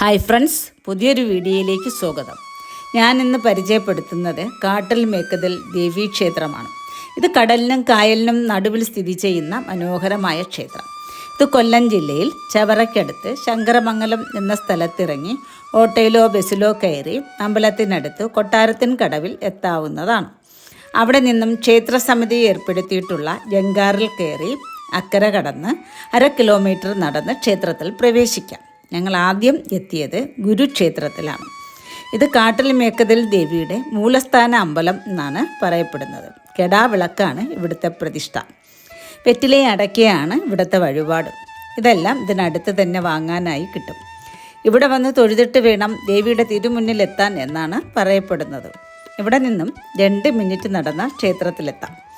Hi friends പുതിയൊരു വീഡിയോയിലേക്ക് സ്വാഗതം. ഞാൻ ഇന്ന് പരിചയപ്പെടുത്തുന്നത് കാട്ടൽ മേക്കതിൽ ദേവീ ക്ഷേത്രമാണ്. ഇത് കടലിനും കായലിനും നടുവിൽ സ്ഥിതി ചെയ്യുന്ന മനോഹരമായ ക്ഷേത്രം. ഇത് കൊല്ലം ജില്ലയിൽ ചവറയ്ക്കടുത്ത് ശങ്കരമംഗലം എന്ന സ്ഥലത്തിറങ്ങി ഓട്ടോയിലോ ബസ്സിലോ കയറി അമ്പലത്തിനടുത്ത് കൊട്ടാരത്തിൻ കടവിൽ എത്താവുന്നതാണ്. അവിടെ നിന്നും ക്ഷേത്ര സമിതി ഏർപ്പെടുത്തിയിട്ടുള്ള ജങ്കാറിൽ കയറി അക്കര കടന്ന് അര കിലോമീറ്റർ നടന്ന് ക്ഷേത്രത്തിൽ പ്രവേശിക്കാം. ഞങ്ങൾ ആദ്യം എത്തിയത് ഗുരുക്ഷേത്രത്തിലാണ്. ഇത് കാട്ടിൽ മേക്കതിൽ ദേവിയുടെ മൂലസ്ഥാന അമ്പലം എന്നാണ് പറയപ്പെടുന്നത്. കെടാവിളക്കാണ് ഇവിടുത്തെ പ്രതിഷ്ഠ. വെറ്റിലെ അടക്കയാണ് ഇവിടുത്തെ വഴിപാട്. ഇതെല്ലാം ഇതിനടുത്ത് തന്നെ വാങ്ങാനായി കിട്ടും. ഇവിടെ വന്ന് തൊഴുതിട്ട് വേണം ദേവിയുടെ തിരുമുന്നിലെത്താൻ എന്നാണ് പറയപ്പെടുന്നത്. ഇവിടെ നിന്നും രണ്ട് മിനിറ്റ് നടന്ന ക്ഷേത്രത്തിലെത്താം.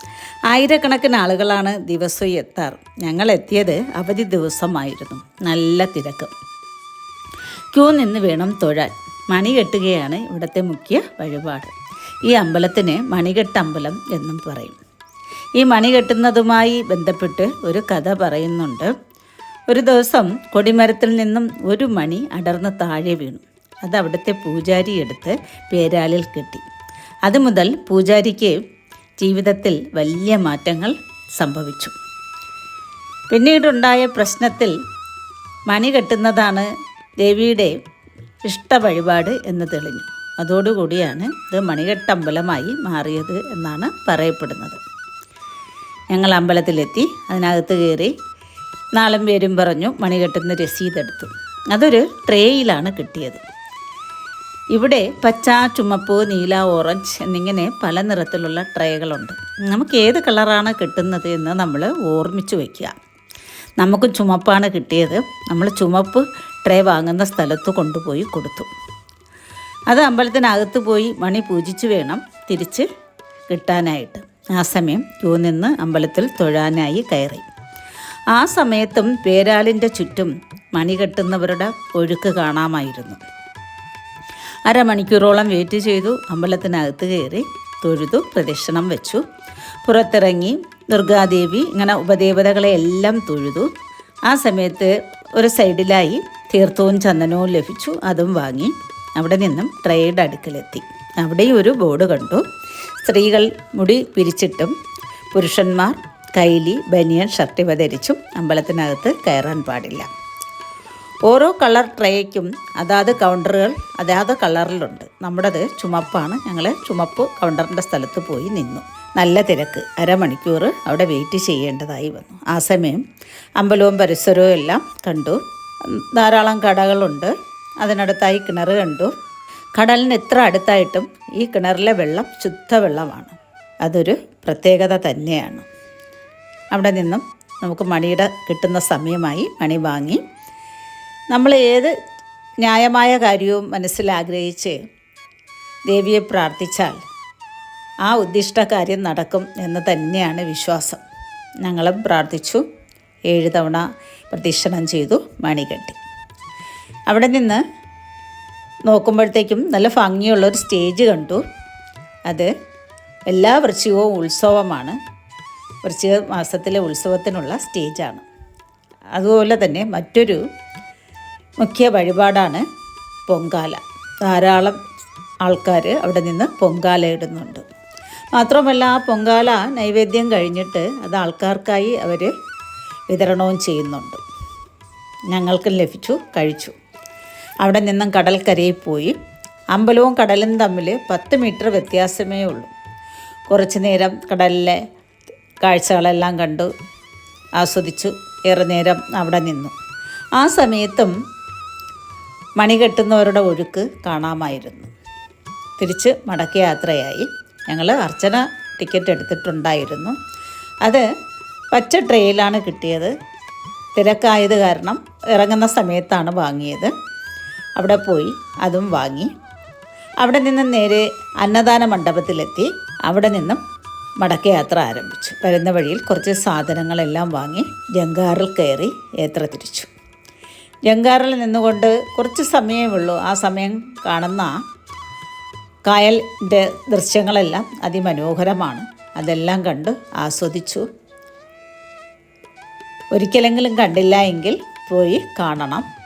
ആയിരക്കണക്കിന് ആളുകളാണ് ദിവസവും എത്താറ്. ഞങ്ങൾ എത്തിയത് അവധി ദിവസമായിരുന്നു. നല്ല തിരക്ക്. ക്യൂ നിന്ന് വേണം തൊഴാൻ. മണി കെട്ടുകയാണ് ഇവിടുത്തെ മുഖ്യ വഴിപാട്. ഈ അമ്പലത്തിന് മണികെട്ടമ്പലം എന്നും പറയും. ഈ മണി കെട്ടുന്നതുമായി ബന്ധപ്പെട്ട് ഒരു കഥ പറയുന്നുണ്ട്. ഒരു ദിവസം കൊടിമരത്തിൽ നിന്നും ഒരു മണി അടർന്ന് താഴെ വീണു. അത് അവിടുത്തെ പൂജാരി എടുത്ത് പേരാലിൽ കെട്ടി. അതുമുതൽ പൂജാരിക്ക് ജീവിതത്തിൽ വലിയ മാറ്റങ്ങൾ സംഭവിച്ചു. പിന്നീടുണ്ടായ പ്രശ്നത്തിൽ മണി കെട്ടുന്നതാണ് ദേവിയുടെ ഇഷ്ട വഴിപാട് എന്ന് തെളിഞ്ഞു. അതോടുകൂടിയാണ് ഇത് മണികെട്ടമ്പലമായി മാറിയത് എന്നാണ് പറയപ്പെടുന്നത്. ഞങ്ങൾ അമ്പലത്തിലെത്തി അതിനകത്ത് കയറി നാളും പേരും പറഞ്ഞു മണികെട്ടുന്ന രസീതെടുത്തു. അതൊരു ട്രേയിലാണ് കിട്ടിയത്. ഇവിടെ പച്ച ചുമപ്പ് നീല ഓറഞ്ച് എന്നിങ്ങനെ പല നിറത്തിലുള്ള ട്രേകളുണ്ട്. നമുക്ക് ഏത് കളറാണ് കിട്ടുന്നത് എന്ന് നമ്മൾ ഓർമ്മിച്ച് വയ്ക്കുക. നമുക്ക് ചുമപ്പാണ് കിട്ടിയത്. നമ്മൾ ചുമപ്പ് ട്രേ വാങ്ങുന്ന സ്ഥലത്ത് കൊണ്ടുപോയി കൊടുത്തു. അത് അമ്പലത്തിനകത്ത് പോയി മണി പൂജിച്ച് വേണം തിരിച്ച് കിട്ടാനായിട്ട്. ആ സമയം ക്യൂ നിന്ന് അമ്പലത്തിൽ തൊഴാനായി കയറി. ആ സമയത്തും പേരാലിന്റെ ചുറ്റും മണി കെട്ടുന്നവരുടെ ഒഴുക്ക് കാണാമായിരുന്നു. അരമണിക്കൂറോളം വെയിറ്റ് ചെയ്തു അമ്പലത്തിനകത്ത് കയറി തൊഴുതു പ്രദക്ഷിണം വെച്ചു. പുറത്തിറങ്ങി ദുർഗാദേവി ഇങ്ങനെ ഉപദേവതകളെ എല്ലാം തൊഴുതു. ആ സമയത്ത് ഒരു സൈഡിലായി തീർത്ഥവും ചന്ദനവും ലഭിച്ചു അതും വാങ്ങി. അവിടെ നിന്നും ട്രേഡ് അടുക്കലെത്തി. അവിടെയും ഒരു ബോർഡ് കണ്ടു. സ്ത്രീകൾ മുടി പിരിച്ചിട്ടും പുരുഷന്മാർ കൈലി ബനിയൻ ഷർട്ടിവ ധരിച്ചും അമ്പലത്തിനകത്ത് കയറാൻ പാടില്ല. ഓരോ കളർ ട്രേയ്ക്കും അതാത് കൗണ്ടറുകൾ അതാത് കളറിലുണ്ട്. നമ്മുടേത് ചുമപ്പാണ്. ഞങ്ങൾ ചുമപ്പ് കൗണ്ടറിന്റെ സ്ഥലത്ത് പോയി നിന്നു. നല്ല തിരക്ക്. അരമണിക്കൂർ അവിടെ വെയിറ്റ് ചെയ്യേണ്ടതായി വന്നു. ആ സമയം അമ്പലവും പരിസരവും എല്ലാം കണ്ടു. ധാരാളം കടകളുണ്ട്. അതിനടുത്തായി കിണർ കണ്ടു. കടലിന് എത്ര അടുത്തായിട്ടും ഈ കിണറിലെ വെള്ളം ശുദ്ധവെള്ളമാണ്. അതൊരു പ്രത്യേകത തന്നെയാണ്. അവിടെ നിന്നും നമുക്ക് മണിയുടെ കിട്ടുന്ന സമയമായി മണി വാങ്ങി നമ്മൾ ഏത് ന്യായമായ കാര്യവും മനസ്സിലാഗ്രഹിച്ച് ദേവിയെ പ്രാർത്ഥിച്ചാൽ ആ ഉദ്ദിഷ്ട കാര്യം നടക്കും എന്ന് തന്നെയാണ് വിശ്വാസം. ഞങ്ങളും പ്രാർത്ഥിച്ചു. ഏഴ് തവണ പ്രദക്ഷിണം ചെയ്തു മണികെട്ടി അവിടെ നിന്ന് നോക്കുമ്പോഴത്തേക്കും നല്ല ഭംഗിയുള്ളൊരു സ്റ്റേജ് കണ്ടു. അത് എല്ലാ വൃശ്ചികവും ഉത്സവമാണ്. വൃശ്ചിക മാസത്തിലെ ഉത്സവത്തിനുള്ള സ്റ്റേജാണ്. അതുപോലെ തന്നെ മറ്റൊരു മുഖ്യ വഴിപാടാണ് പൊങ്കാല. ധാരാളം ആൾക്കാർ അവിടെ നിന്ന് പൊങ്കാല ഇടുന്നുണ്ട്. മാത്രമല്ല ആ പൊങ്കാല നൈവേദ്യം കഴിഞ്ഞിട്ട് അത് ആൾക്കാർക്കായി അവർ വിതരണവും ചെയ്യുന്നുണ്ട്. ഞങ്ങൾക്കും ലഭിച്ചു കഴിച്ചു. അവിടെ നിന്നും കടൽക്കരയിൽ പോയി. അമ്പലവും കടലും തമ്മിൽ പത്ത് മീറ്റർ വ്യത്യാസമേ ഉള്ളൂ. കുറച്ച് നേരം കടലിലെ കാഴ്ചകളെല്ലാം കണ്ടു ആസ്വദിച്ചു. ഏറെ നേരം അവിടെ നിന്നു. ആ സമയത്തും മണി കെട്ടുന്നവരുടെ ഒഴുക്ക് കാണാമായിരുന്നു. തിരിച്ച് മടക്ക യാത്രയായി. ഞങ്ങൾ അർച്ചന ടിക്കറ്റ് എടുത്തിട്ടുണ്ടായിരുന്നു. അത് പച്ച ട്രെയിലാണ് കിട്ടിയത്. തിരക്കായത് കാരണം ഇറങ്ങുന്ന സമയത്താണ് വാങ്ങിയത്. അവിടെ പോയി അതും വാങ്ങി. അവിടെ നിന്നും നേരെ അന്നദാന മണ്ഡപത്തിലെത്തി. അവിടെ നിന്നും മടക്കയാത്ര ആരംഭിച്ചു. വരുന്ന വഴിയിൽ കുറച്ച് സാധനങ്ങളെല്ലാം വാങ്ങി ജങ്കാറിൽ കയറി യാത്ര തിരിച്ചു. ജങ്കാറിൽ നിന്നുകൊണ്ട് കുറച്ച് സമയമേ ഉള്ളൂ ആ സമയം കാണുന്ന കായലിന്റെ ദൃശ്യങ്ങളെല്ലാം അതിമനോഹരമാണ്. അതെല്ലാം കണ്ട് ആസ്വദിച്ചു. ഒരിക്കലെങ്കിലും കണ്ടില്ല എങ്കിൽ പോയി കാണണം.